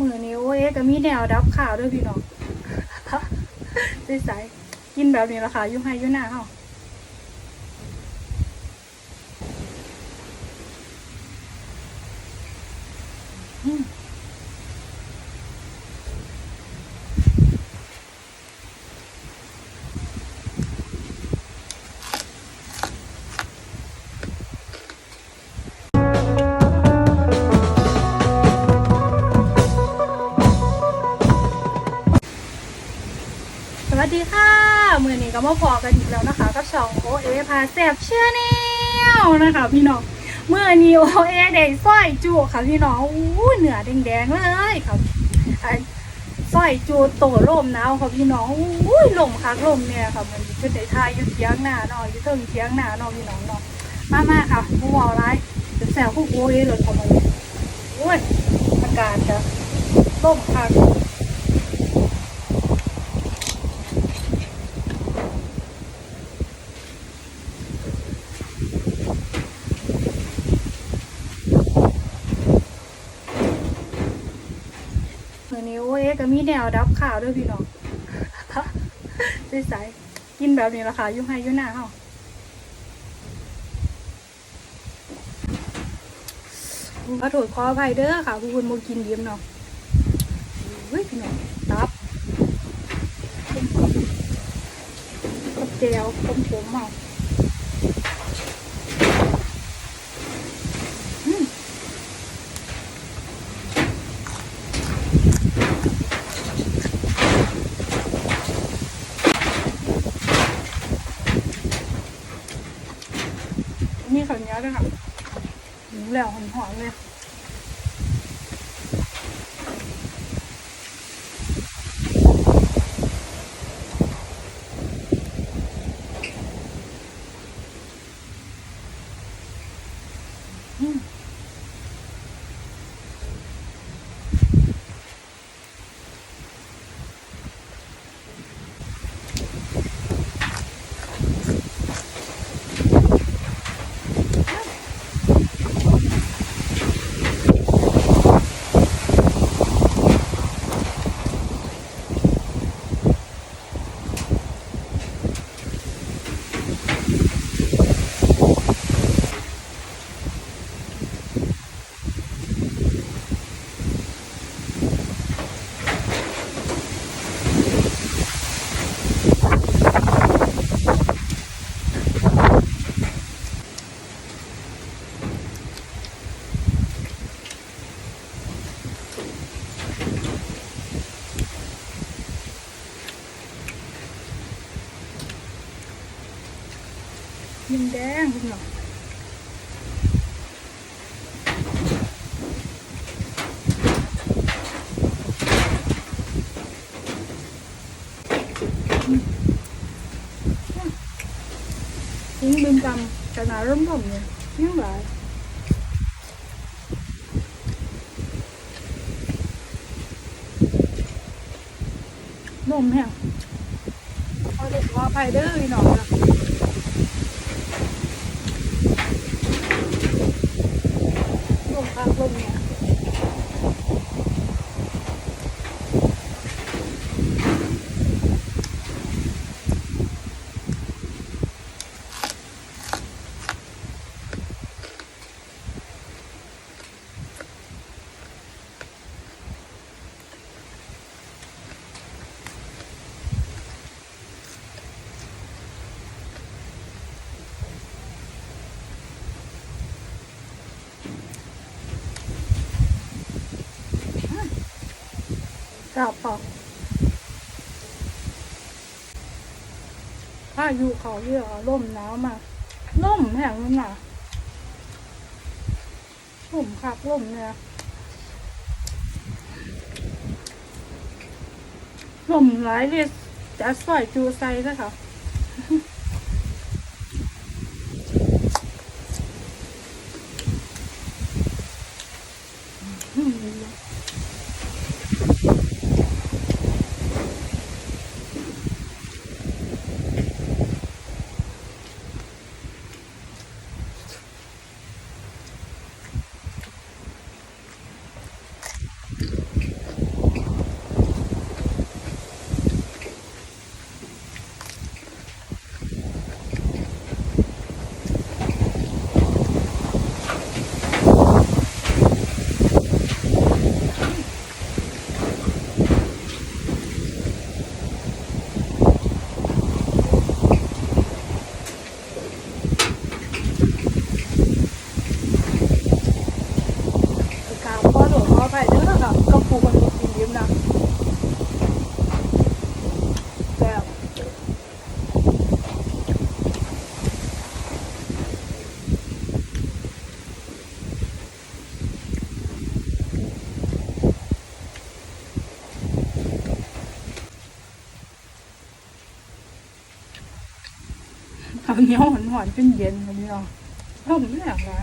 มือนี้โอ้ยก็มีแนวดับข่าวด้วยพี่น้องใส่กินแบบนี้ละค่ะยุ่งให้ยุ่งหน้าเฮา สวัสดีค่ะ มือนี้ก็มาพอกันอีกแล้วนะคะ กับช่องโอเอพาแซบเชื่อแนวนะคะ พี่น้องเมื่อนี้โอเอได้สร้อยจูค่ะพี่น้องอู้เหนือแดงๆเลยค่ะไอ้สร้อยจูโตลมหนาวค่ะพี่น้องอู้ลมคักลมเนี่ยค่ะมันเป็นในทายอยู่เทียงหน้าเนาะอยู่เทิงเทียงหน้าเนาะพี่น้องเนาะมามาค่ะผู้วอลไลฟ์จะแซวพวกโอเอเลยเข้ามาเลยโอ้ยอากาศจะลมคัก เมื่อนี้โอ้ย ก็มีแนวดับข่าวด้วยพี่น้องใสๆกินแบบนี้ละค่ะยุ่งให้ยุ่งหน้าเฮาขอโทษขออภัยเด้อค่ะผู้คนโมกินเดียมเนาะเฮ้ยพี่น้องตับกับเจลผมผมเมาอืม แล้วนะคะหูแล้วหอมๆเลยอืม งแดงคุณหน่อยยิงบึงกำกระนาร่มผมเนี่ยยังไงนมแห้งเอาเด็กว่าไปเด้อพี่น้องนะ ลมพักลมเนี่ย กลับปอกถ้าอยู่เขาเยอะล่มหนาวมากล่มแห้งมันหนาล่มคักล่มเนี่ยล่มหลายเลยจะใส่จูไซนะคะอืม เหนียวหอนหอนเป็นเย็นค่ะพี่น้องร่มไม่อยากนะ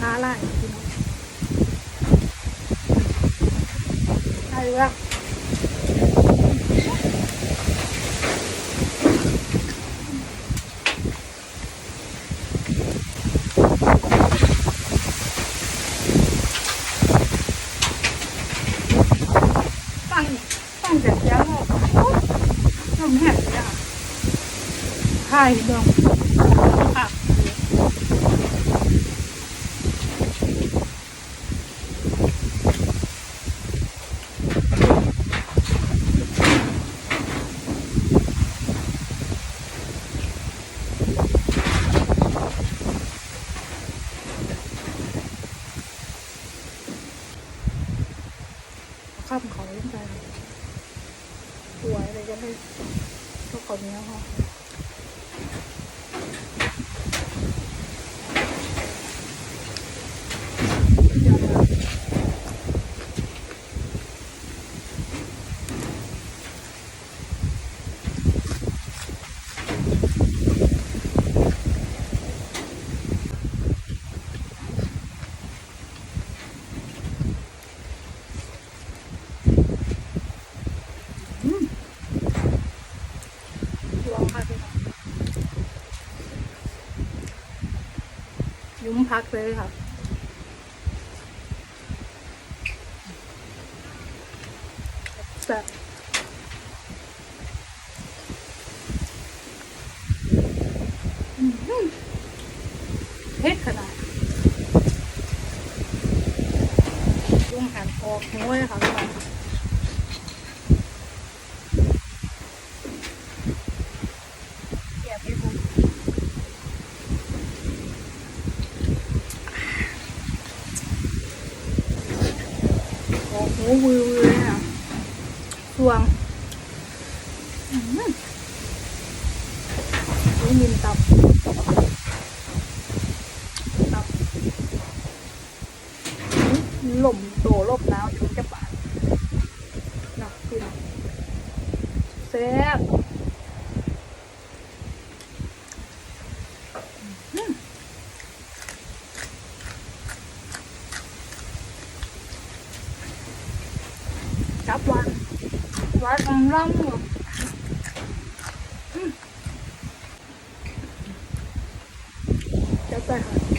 ค้าไล่พี่น้องใช่ว่าฟังฟังแต่เสียงออกน้ำแห้งเลยอ่ะ สวยเลยก็เลยก็ขอนี้ยค่ะลองพักเลยค่ะยุ้ม พักเลยค่ะแบบอืมเผ็ดขนาดยุ้มหันออกหัวเลยค่ะทุกคนแกะไปบุก โอ้โหวิวเลยอะสวงอืมนี่มินตับ ตับหล่มโตลบน้ำอยู่จะบาดหนักขึ้นแซ่บอื้อจับวันวัดอังร่ำหมดอื้อ จับไปค่ะ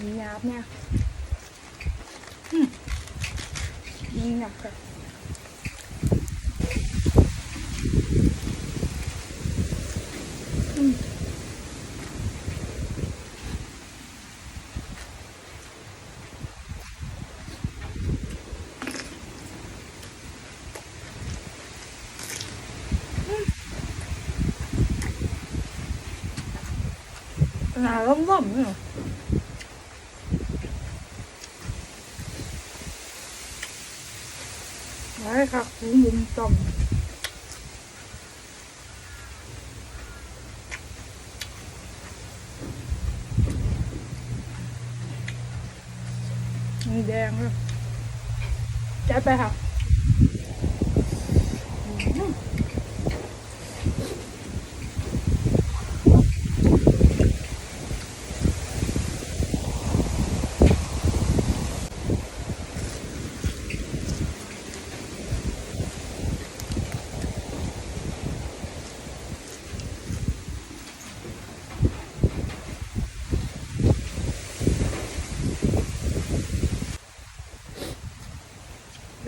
มีหยาบเนี่ยอืมมีหยับกันอืม หนาล่มๆเนี่ยไว้ค่ะหูมุมต่อมมีแดงเลยจัดไปค่ะ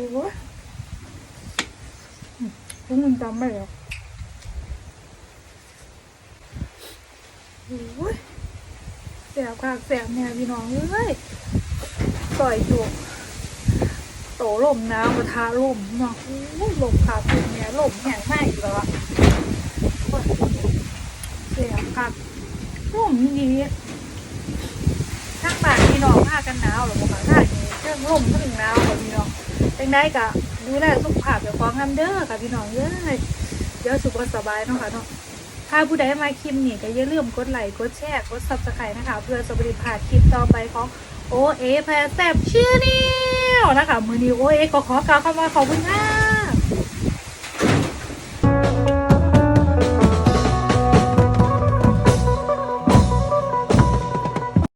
อืมดูวะพวกมึงจำไม่หรอกโอ้ยแสบคักแสบเนี่ยพี่น้องเอ้ยซอยจุกโตลมน้ำกระทะลมเนาะอู้ลมขาดเป็นเนี่ยลมแห้งมากอีกแล้วอะโอ้ยเสียบคักลมดีทั้งบ้านพี่น้องพากันหนาวหรือเปล่าท่านี้เครื่องลมทั้งหนาวกว่าพี่น้อง จังได้กะดูแลสุขภาพแบบฟองทำเด้อค่ะพี่น้องเอ้ยเดี๋ยวสุขสบายเนาะค่ะเนาะถ้าผู้ใดมาคลิปนี้ก็อย่าลืมกดไลค์กดแชร์กดซับสไครต์นะคะ เพื่อสบริพาดคลิปต่อไปของโอเอแพรแซบชื่อนี่นะคะมือนี้โอเอก็ขอกล่าวคำว่าขอบคุณค่ะ